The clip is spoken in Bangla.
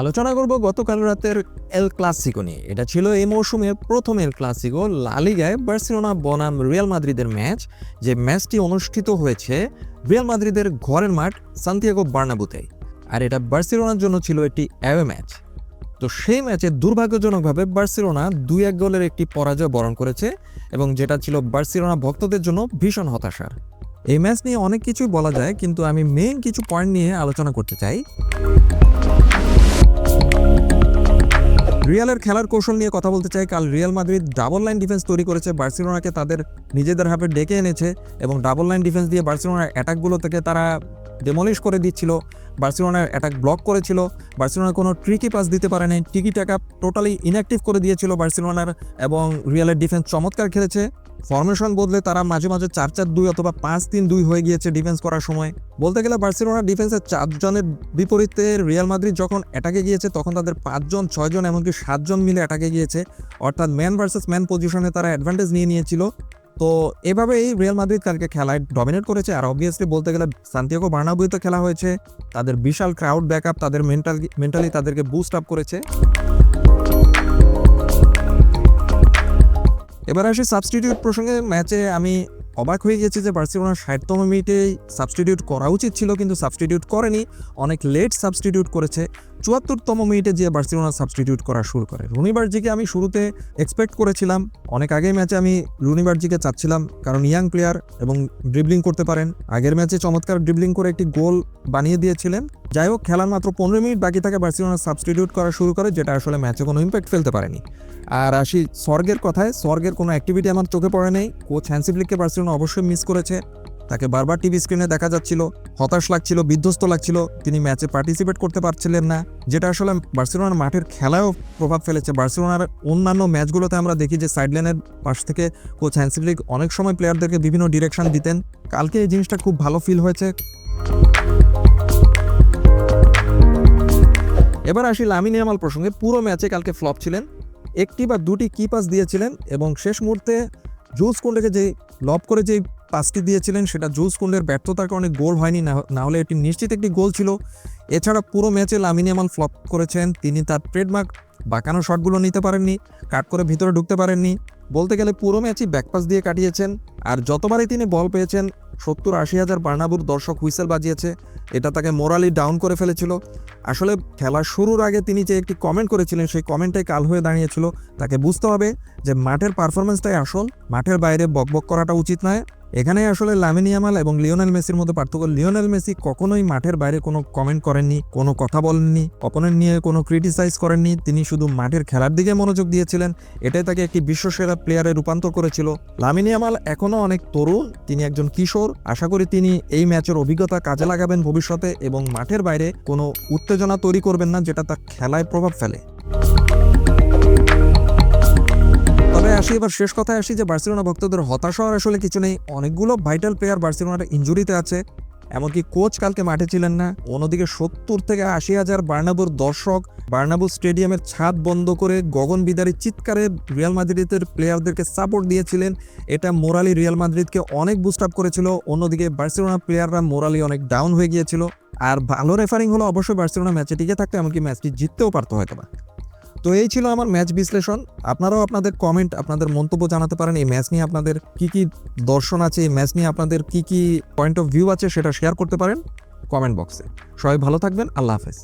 আলোচনা করব গতকাল রাতের এল ক্লাসিকো নিয়ে। এটা ছিল এই মৌসুমের প্রথম এল ক্লাসিকো লালিগায় বার্সেলোনা, বনাম রিয়াল মাদ্রিদের ম্যাচ যে ম্যাচটি অনুষ্ঠিত হয়েছে রিয়াল মাদ্রিদের ঘরের মাঠ সান্তিয়াগো বার্নাবুতে আর এটা বার্সেলোনার জন্য ছিল একটি অ্যাওয়ে ম্যাচ তো সেই ম্যাচে দুর্ভাগ্যজনকভাবে বার্সেলোনা দুই এক গোলের একটি পরাজয় বরণ করেছে এবং যেটা ছিল বার্সেলোনা ভক্তদের জন্য ভীষণ হতাশার। এই ম্যাচ নিয়ে অনেক কিছুই বলা যায়, কিন্তু আমি মেইন কিছু পয়েন্ট নিয়ে আলোচনা করতে চাই। রিয়ালের খেলার কৌশল নিয়ে কথা বলতে চাই। কাল Real Madrid double line defence তৈরি করেছে। বার্সেলোনাকে তাদের নিজেদের হাফে ডেকে এনেছে এবং ডাবল লাইন ডিফেন্স দিয়ে বার্সেলোনার অ্যাটাকগুলো থেকে তারা ডেমলিশ করে দিচ্ছিল। বার্সেলোনার অ্যাটাক ব্লক করেছিল। বার্সেলোনা কোনো ট্রিকি পাস দিতে পারে নাই টিকি টাকা টোটালি ইনঅ্যাক্টিভ করে দিয়েছিল বার্সেলোনার এবং রিয়ালের ডিফেন্স চমৎকার খেলেছে। ফরমেশন বদলে তারা মাঝে মাঝে চার চার দুই অথবা পাঁচ তিন দুই হয়ে গিয়েছে ডিফেন্স করার সময়। বলতে গেলে বার্সেলোনা ডিফেন্সের চারজনের বিপরীতে রিয়াল মাদ্রিদ যখন অ্যাটাকে গিয়েছে, তখন তাদের পাঁচজন, ছয়জন, এমনকি সাতজন মিলে অ্যাটাকে গিয়েছে। অর্থাৎ ম্যান ভার্সেস ম্যান পজিশনে তারা অ্যাডভান্টেজ নিয়ে নিয়েছিল। তো এভাবেই রিয়াল মাদ্রিদ কালকে খেলায় ডমিনেট করেছে। আর অবভিয়াসলি বলতে গেলে সান্তিয়াগো বার্নাবুইতে খেলা হয়েছে। তাদের বিশাল ক্রাউড ব্যাকআপ তাদের মেন্টাল মেন্টালি তাদেরকে বুস্ট আপ করেছে। এবার আসি সাবস্টিটিউট প্রসঙ্গে। ম্যাচে আমি অবাক হয়ে গেছি যে বার্সেলোনার ষাটতম মিনিটেই সাবস্টিটিউট করা উচিত ছিল, কিন্তু সাবস্টিটিউট করেনি। অনেক লেট সাবস্টিটিউট করেছে। চুয়াত্তরতম মিনিটে যে বার্সেলোনা সাবস্টিটিউট করা শুরু করে। রুনিবার্জিকে আমি শুরুতে এক্সপেক্ট করেছিলাম। অনেক আগেই ম্যাচে আমি রুনিবার্জিকে চাচ্ছিলাম। কারণ ইয়াং প্লেয়ার এবং ড্রিবলিং করতে পারেন। আগের ম্যাচে চমৎকার ড্রিবলিং করে একটি গোল বানিয়ে দিয়েছিলেন। যাই হোক, খেলার মাত্র পনেরো মিনিট বাকি থাকে বার্সেলোনা সাবস্টিটিউট করা শুরু করে, যেটা আসলে ম্যাচে কোনো ইম্প্যাক্ট ফেলতে পারেনি। আর আসি স্বর্গের কথায়, স্বর্গের কোনো অ্যাক্টিভিটি আমার চোখে পড়ে নেই। কোচ হ্যান্সিফ্লিককে বার্সেলোনা অবশ্যই মিস করেছে। তাকে বারবার টিভি স্ক্রিনে দেখা যাচ্ছিল, হতাশ লাগছিল, বিধ্বস্ত লাগছিল। তিনি ম্যাচে পার্টিসিপেট করতে পারছিলেন না, যেটা আসলে বার্সেলোনার মাঠের খেলায়ও প্রভাব ফেলেছে। বার্সেলোনার অন্যান্য ম্যাচগুলোতে আমরা দেখি যে সাইডলাইনের পাশ থেকে কোচ হ্যান্সিফ্লিক অনেক সময় প্লেয়ারদেরকে বিভিন্ন ডিরেকশন দিতেন। কালকে এই জিনিসটা খুব ভালো ফিল হয়েছে। এবার আসি লামিন ইয়ামাল প্রসঙ্গে। পুরো ম্যাচে কালকে ফ্লপ ছিলেন। একটি বা দুটি কি পাস দিয়েছিলেন এবং শেষ মুহূর্তে জুস কুন্ডেকে যে লব করে যে পাসটি দিয়েছিলেন, সেটা জুস কুন্ডের ব্যর্থতার কারণে গোল হয়নি, না না হলে এটি নিশ্চিত একটি গোল ছিল। এছাড়া পুরো ম্যাচে লামিন ইয়ামাল ফ্লপ করেছেন, তিনি তার ট্রেডমার্ক বাঁকানো শটগুলো নিতে পারেননি, কাট করে ভিতরে ঢুকতে পারেননি। বলতে গেলে পুরো ম্যাচই ব্যাকপাস দিয়ে কাটিয়েছেন, আর যতবারই তিনি বল পেয়েছেন সত্তর আশি হাজার বার্নাবুর দর্শক হুইসেল বাজিয়েছে, এটা তাকে মোরালি ডাউন করে ফেলেছিল। আসলে খেলা শুরুর আগে তিনি যে একটি কমেন্ট করেছিলেন, সেই কমেন্টটাই কাল হয়ে দাঁড়িয়েছিল। তাকে বুঝতে হবে যে মাঠের পারফরমেন্সটাই আসল, মাঠের বাইরে বকবক করাটা উচিত নয়। এখানে আসলে লামিনিয়ামাল এবং লিওনেল মেসির মধ্যে পার্থক্য। লিওনেল মেসি কখনোই মাঠের বাইরে কোনো কমেন্ট করেননি, কোনো কথা বলেননি অপোনেন্ট নিয়ে কোনো ক্রিটিসাইজ করেননি। তিনি শুধু মাঠের খেলার দিকে মনোযোগ দিয়েছিলেন। এটাই তাকে একটি বিশ্বসেরা প্লেয়ারে রূপান্তর করেছিল। লামিনিয়ামাল এখনও অনেক তরুণ, তিনি একজন কিশোর। আশা করি তিনি এই ম্যাচের অভিজ্ঞতা কাজে লাগাবেন ভবিষ্যতে এবং মাঠের বাইরে কোনো উত্তেজনা তৈরি করবেন না, যেটা তার খেলায় প্রভাব ফেলে। তবে আসি, এবার শেষ কথায় আসি যে বার্সেলোনা ভক্তদের হতাশা আসলে কিছু নেই। অনেকগুলো ভাইটাল প্লেয়ার বার্সেলোনার ইঞ্জুরিতে আছে। এমনকি কোচ কালকে মাঠে ছিলেন না। অন্যদিকে সত্তর থেকে আশি হাজার বার্নাবুর দর্শক বার্নাবু স্টেডিয়ামের ছাদ বন্ধ করে গগন বিদারী চিৎকারে রিয়াল মাদ্রিদের প্লেয়ারদেরকে সাপোর্ট দিয়েছিলেন। এটা মোরালি রিয়াল মাদ্রিদকে অনেক বুস্ট আপ করেছিল। অন্যদিকে বার্সেলোনা প্লেয়াররা মোরালি অনেক ডাউন হয়ে গিয়েছিল। আর ভালো রেফারিং হলো অবশ্যই বার্সেলোনা ম্যাচে টিকে থাকতো, এমনকি ম্যাচটি জিততেও পারতো হয়তো তো এই ছিল আমার ম্যাচ বিশ্লেষণ। আপনারাও আপনাদের কমেন্ট আপনাদের মন্তব্য জানাতে পারেন। এই ম্যাচ নিয়ে আপনাদের কি কি দর্শন আছে, এই ম্যাচ নিয়ে আপনাদের কি কি পয়েন্ট অফ ভিউ আছে সেটা শেয়ার করতে পারেন কমেন্ট বক্সে সবাই ভালো থাকবেন, আল্লাহ হাফেজ।